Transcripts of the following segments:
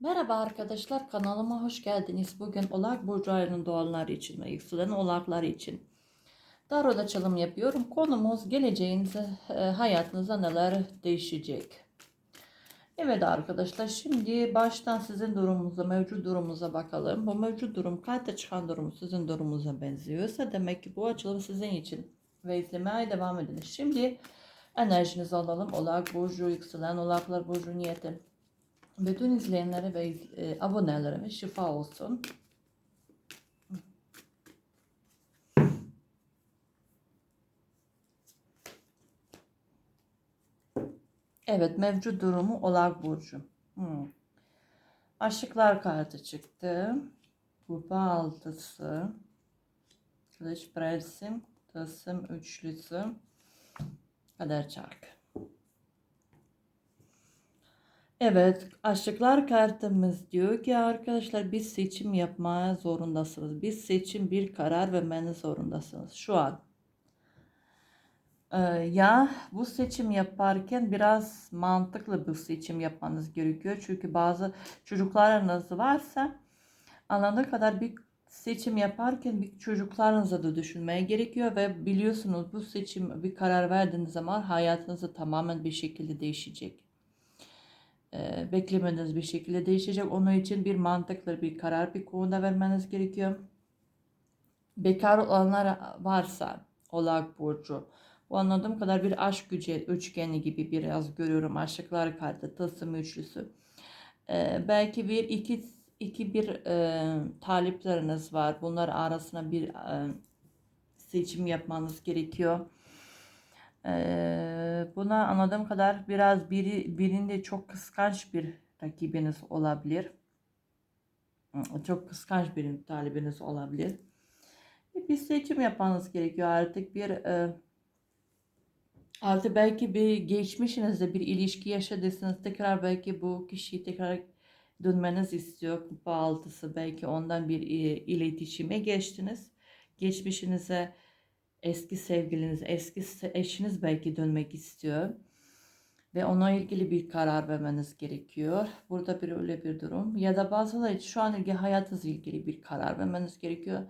Merhaba arkadaşlar kanalıma hoş geldiniz. Bugün Oğlak Burcu ayının doğanları için ve yükselen oğlaklar için tarot açılım yapıyorum. Konumuz geleceğinize, e, hayatınızda neler değişecek. Evet arkadaşlar şimdi baştan sizin durumunuza, mevcut durumunuza bakalım. Bu mevcut durum kartta çıkan durum sizin durumunuza benziyorsa demek ki bu açılım sizin için ve izlemeye devam edin. Şimdi enerjinizi alalım. Oğlak Burcu, yükselen Oğlaklar Burcu niyeti. Bütün izleyenlere ve e, abonelerime şifa olsun. Evet mevcut durumu Oğlak Burcu. Hmm. Aşıklar kartı çıktı. Kupa altısı. Kılıç prensim. Tılsım üçlüsü. Kader çarkı. Evet, aşıklar kartımız diyor ki arkadaşlar biz seçim yapmaya zorundasınız. Biz seçim bir karar vermeniz zorundasınız şu an. Ee, ya bu seçim yaparken biraz mantıklı bir seçim yapmanız gerekiyor. Çünkü bazı çocuklarınız varsa anladığı kadar bir seçim yaparken bir çocuklarınıza da düşünmeye gerekiyor ve biliyorsunuz bu seçim bir karar verdiğiniz zaman hayatınızı tamamen bir şekilde değişecek e, beklemediğiniz bir şekilde değişecek. Onun için bir mantıklı bir karar bir konuda vermeniz gerekiyor. Bekar olanlar varsa Oğlak Burcu. Bu anladığım kadar bir aşk gücü üçgeni gibi biraz görüyorum. Aşıklar kartı, tılsım üçlüsü. E, belki bir iki iki bir e, talipleriniz var. Bunlar arasında bir e, seçim yapmanız gerekiyor. Buna anladığım kadar biraz biri birinde çok kıskanç bir rakibiniz olabilir. Çok kıskanç bir talibiniz olabilir. Bir seçim yapmanız gerekiyor artık bir e, artık belki bir geçmişinizde bir ilişki yaşadıysanız tekrar belki bu kişiyi tekrar dönmeniz istiyor. Kupa altısı belki ondan bir e, iletişime geçtiniz. Geçmişinize eski sevgiliniz, eski eşiniz belki dönmek istiyor. Ve ona ilgili bir karar vermeniz gerekiyor. Burada bir öyle bir durum. Ya da bazıları için şu an ilgili hayatınızla ilgili bir karar vermeniz gerekiyor.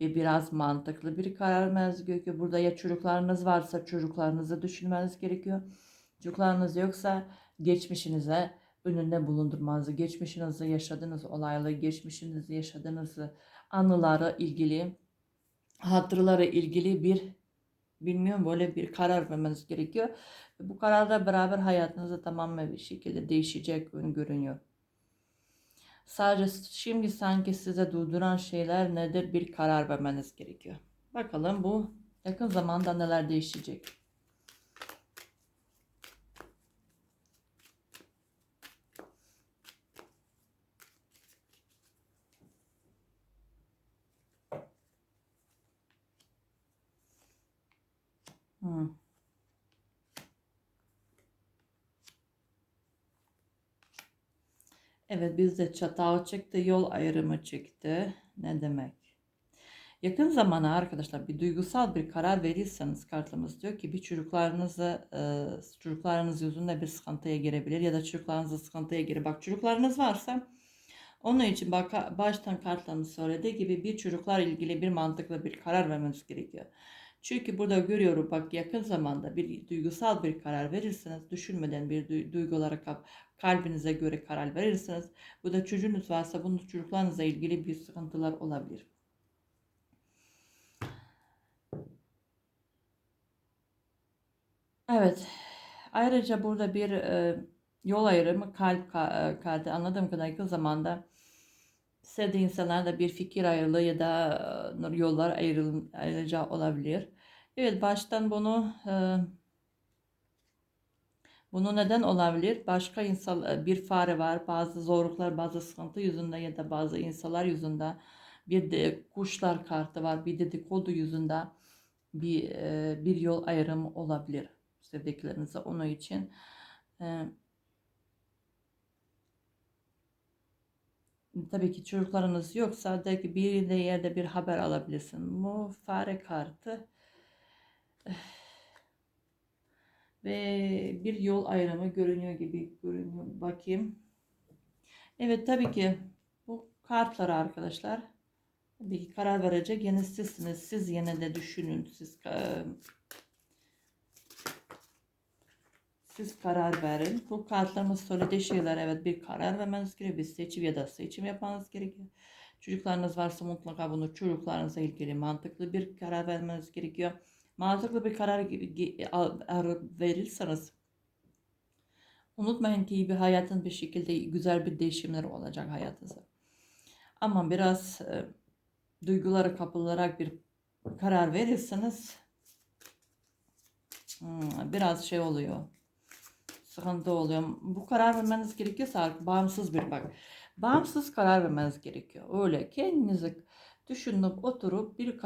Ve biraz mantıklı bir karar vermeniz gerekiyor. Burada ya çocuklarınız varsa çocuklarınızı düşünmeniz gerekiyor. Çocuklarınız yoksa geçmişinize önünde bulundurmanızı, geçmişinizde yaşadığınız olayları, geçmişinizde yaşadığınız anıları ilgili hatırlara ilgili bir bilmiyorum böyle bir karar vermeniz gerekiyor. Bu kararla beraber hayatınızda tamamen bir şekilde değişecek görünüyor. Sadece şimdi sanki size durduran şeyler nedir bir karar vermeniz gerekiyor. Bakalım bu yakın zamanda neler değişecek. Hmm. Evet bizde çatal çıktı, yol ayrımı çıktı. Ne demek? Yakın zamana arkadaşlar bir duygusal bir karar verirseniz kartımız diyor ki bir çocuklarınızı e, çocuklarınız yüzünde bir sıkıntıya girebilir ya da çocuklarınızı sıkıntıya girer. Bak çocuklarınız varsa onun için bak, baştan kartlarımız söylediği gibi bir çocuklar ilgili bir mantıklı bir karar vermeniz gerekiyor. Çünkü burada görüyorum bak yakın zamanda bir duygusal bir karar verirseniz düşünmeden bir du- duygu olarak kal- kalbinize göre karar verirseniz bu da çocuğunuz varsa bunun çocuklarınızla ilgili bir sıkıntılar olabilir. Evet. Ayrıca burada bir e, yol ayrımı kalp ka- e, kartı anladığım kadar yakın zamanda sevdiği insanlarda bir fikir ayrılığı ya da yollar ayrıl ayrılacağı olabilir. Evet baştan bunu e, bunu neden olabilir? Başka insan bir fare var. Bazı zorluklar, bazı sıkıntı yüzünden ya da bazı insanlar yüzünden bir de kuşlar kartı var. Bir dedikodu yüzünden bir e, bir yol ayrımı olabilir sevdiklerinize onun için. E, tabii ki çocuklarınız yoksa de ki bir de yerde bir haber alabilirsin. Bu fare kartı ve bir yol ayrımı görünüyor gibi görünüyor. Bakayım. Evet tabii ki bu kartlara arkadaşlar tabii ki karar verecek yine sizsiniz. Siz yine de düşünün. Siz e, siz karar verin. Bu kartlarımız söylediği şeyler evet bir karar vermeniz gerekiyor. Bir seçim ya da seçim yapmanız gerekiyor. Çocuklarınız varsa mutlaka bunu çocuklarınızla ilgili mantıklı bir karar vermeniz gerekiyor. Mantıklı bir karar er- verirseniz unutmayın ki bir hayatın bir şekilde güzel bir değişimler olacak hayatınızda. Ama biraz e, duygulara kapılarak bir karar verirseniz hmm, biraz şey oluyor. Sıkıntı oluyor. Bu karar vermeniz gerekiyorsa bağımsız bir bak. Bağımsız karar vermeniz gerekiyor. Öyle kendinizi düşünüp oturup bir e,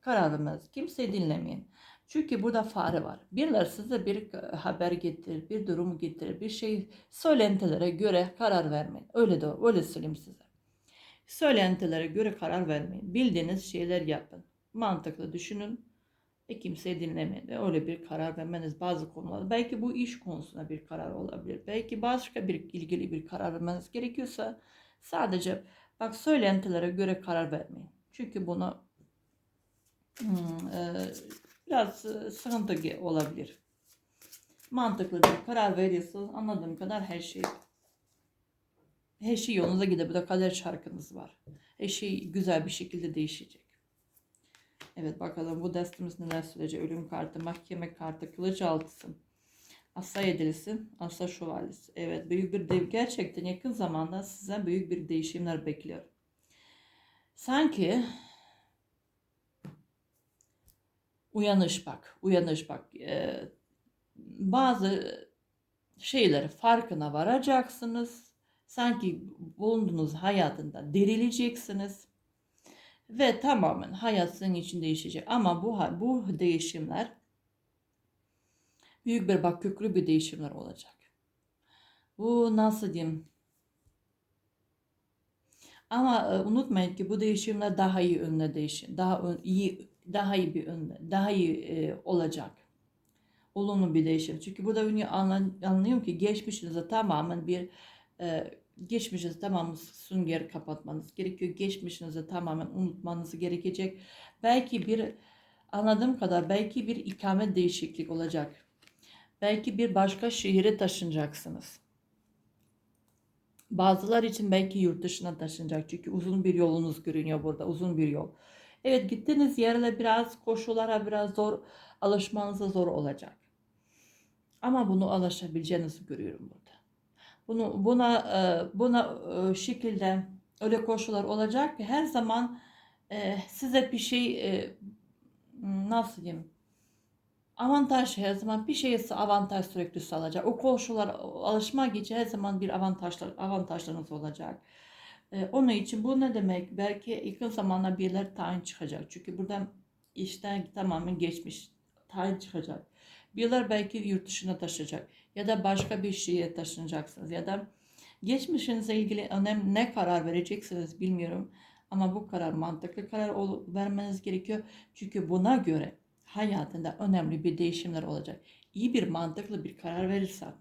karar vermeniz. Kimseyi dinlemeyin. Çünkü burada fare var. Birileri size bir e, haber getirir, bir durum getirir, bir şey söylentilere göre karar vermeyin. Öyle de öyle söyleyeyim size. Söylentilere göre karar vermeyin. Bildiğiniz şeyler yapın. Mantıklı düşünün ve kimseyi dinlemeyin. Ve öyle bir karar vermeniz bazı konularda. Belki bu iş konusunda bir karar olabilir. Belki başka bir ilgili bir karar vermeniz gerekiyorsa sadece bak söylentilere göre karar vermeyin. Çünkü bunu hmm, e, biraz e, sıkıntı olabilir. Mantıklı bir karar veriyorsanız anladığım kadar her şey her şey yolunuza da kader şarkınız var. Her şey güzel bir şekilde değişecek. Evet bakalım bu destemiz neler söyleyecek. Ölüm kartı, mahkeme kartı, kılıç altısı. Asa yedilisi, asa şövalyesi. Evet büyük bir dev gerçekten yakın zamanda size büyük bir değişimler bekliyor. Sanki uyanış bak, uyanış bak. Ee, bazı şeyleri farkına varacaksınız. Sanki bulunduğunuz hayatında dirileceksiniz ve tamamen hayat sizin için değişecek. Ama bu bu değişimler büyük bir bak köklü bir değişimler olacak. Bu nasıl diyeyim? Ama e, unutmayın ki bu değişimler daha iyi önüne değişim, daha ön- iyi, daha iyi bir önüne, daha iyi e, olacak. Olumlu bir değişim. Çünkü burada anlıyorum ki geçmişinize tamamen bir e, geçmişinizi tamamen sünger kapatmanız gerekiyor. Geçmişinizi tamamen unutmanız gerekecek. Belki bir anladığım kadar belki bir ikamet değişiklik olacak. Belki bir başka şehire taşınacaksınız. Bazılar için belki yurt dışına taşınacak. Çünkü uzun bir yolunuz görünüyor burada. Uzun bir yol. Evet gittiğiniz yerle biraz koşullara biraz zor alışmanıza zor olacak. Ama bunu alışabileceğinizi görüyorum burada. Bunu buna e, buna e, şekilde öyle koşullar olacak ki her zaman e, size bir şey nasıl diyeyim avantaj her zaman bir şeyse avantaj sürekli sağlayacak. O koşullar alışmak için her zaman bir avantajlar avantajlarınız olacak. Onun için bu ne demek? Belki yakın zamanda birileri tayin çıkacak. Çünkü buradan işten tamamen geçmiş tayin çıkacak. Birileri belki yurt dışına taşıyacak ya da başka bir şehire taşınacaksınız ya da geçmişinizle ilgili önemli ne karar vereceksiniz bilmiyorum. Ama bu karar mantıklı karar ol- vermeniz gerekiyor. Çünkü buna göre hayatında önemli bir değişimler olacak. İyi bir mantıklı bir karar verirsen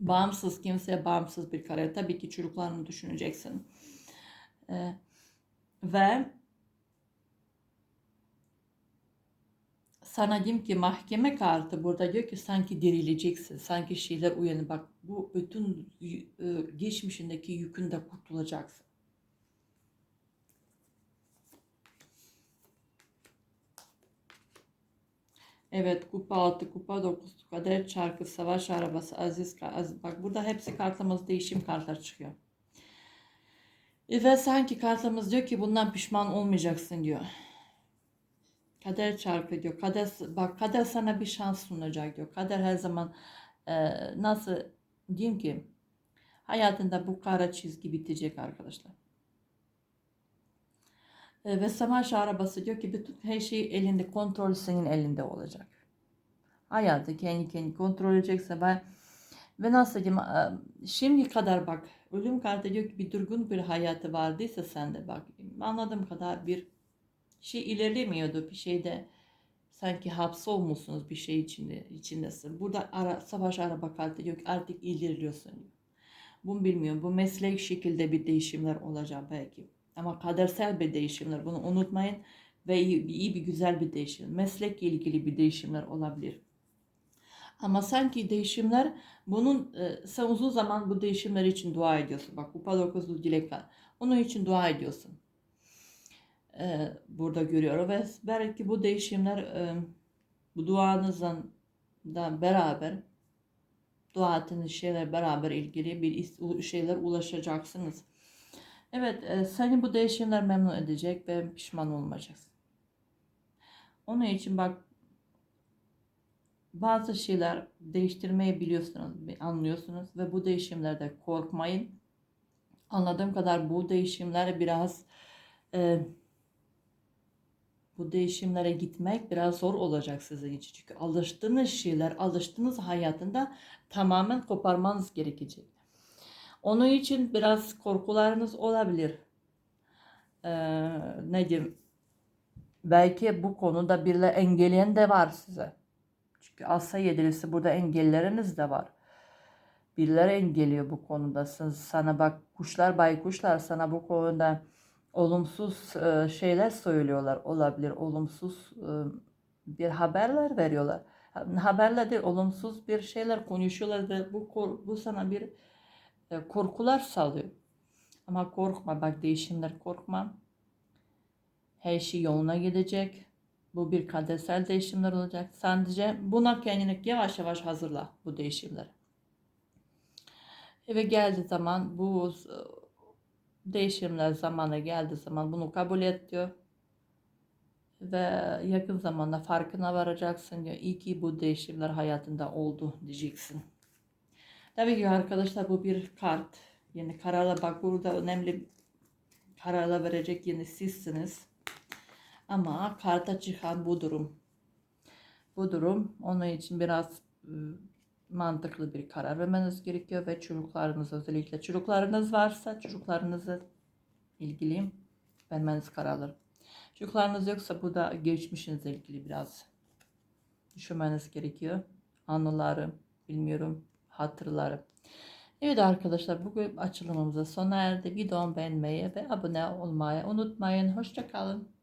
bağımsız kimseye bağımsız bir karar tabii ki çocuklarını düşüneceksin. Ee, ve sana diyeyim ki mahkeme kartı burada diyor ki sanki dirileceksin. Sanki şeyler uyanır. Bak bu bütün e, geçmişindeki yükünde kurtulacaksın. Evet kupa 6, kupa 9, kader çarkı, savaş arabası, aziz, aziz. Bak burada hepsi kartımız değişim kartlar çıkıyor. Ve sanki kartımız diyor ki bundan pişman olmayacaksın diyor. Kader çarkı diyor. Kader, bak kader sana bir şans sunacak diyor. Kader her zaman e, nasıl diyeyim ki hayatında bu kara çizgi bitecek arkadaşlar. E, ve savaş arabası diyor ki bütün her şey elinde kontrol senin elinde olacak. Hayatı kendi kendi kontrol edecekse ve ve nasıl diyeyim e, şimdi kadar bak ölüm kartı diyor ki bir durgun bir hayatı vardıysa sende bak anladığım kadar bir şey ilerlemiyordu bir şeyde sanki hapsolmuşsunuz bir şey içinde içindesin. Burada ara, savaş araba kartı diyor ki artık ilerliyorsun. Bunu bilmiyorum. Bu meslek şekilde bir değişimler olacak belki. Ama kadersel bir değişimler. Bunu unutmayın. Ve iyi, iyi bir güzel bir değişim. Meslekle ilgili bir değişimler olabilir. Ama sanki değişimler bunun e, sen uzun zaman bu değişimler için dua ediyorsun. Bak kupa dilek var. Onun için dua ediyorsun. E, burada görüyorum ve belki bu değişimler e, bu duanızla da beraber dua ettiğiniz şeyler beraber ilgili bir şeyler ulaşacaksınız. Evet, e, seni bu değişimler memnun edecek ve pişman olmayacaksın. Onun için bak bazı şeyler değiştirmeyi biliyorsunuz, anlıyorsunuz ve bu değişimlerde korkmayın. Anladığım kadar bu değişimler biraz e, bu değişimlere gitmek biraz zor olacak sizin için. Çünkü alıştığınız şeyler, alıştığınız hayatında tamamen koparmanız gerekecek. Onun için biraz korkularınız olabilir. Ee, ne diyeyim? Belki bu konuda birileri engelleyen de var size. Çünkü Asya yedilisi burada engelleriniz de var. Birileri engelliyor bu konuda. Sana bak kuşlar baykuşlar sana bu konuda olumsuz e, şeyler söylüyorlar olabilir. Olumsuz e, bir haberler veriyorlar. Ha- Haberler değil, olumsuz bir şeyler konuşuyorlar ve bu bu sana bir e, korkular salıyor. Ama korkma bak değişimler korkma. Her şey yoluna gidecek. Bu bir kadersel değişimler olacak. Sadece buna kendini yavaş yavaş hazırla bu değişimler. Ve geldiği zaman bu değişimler zamana geldiği zaman bunu kabul et diyor. Ve yakın zamanda farkına varacaksın diyor. İyi ki bu değişimler hayatında oldu diyeceksin. Tabii ki arkadaşlar bu bir kart. Yani kararla bak burada önemli kararla verecek yine sizsiniz. Ama karta çıkan bu durum. Bu durum onun için biraz ıı, mantıklı bir karar vermeniz gerekiyor ve çocuklarınız özellikle çocuklarınız varsa çocuklarınızı ilgili vermeniz kararlar. Çocuklarınız yoksa bu da geçmişinizle ilgili biraz düşünmeniz gerekiyor. Anıları, bilmiyorum, hatırları. Evet arkadaşlar bugün açılımımıza sona erdi. Videomu beğenmeyi ve abone olmayı unutmayın. Hoşçakalın.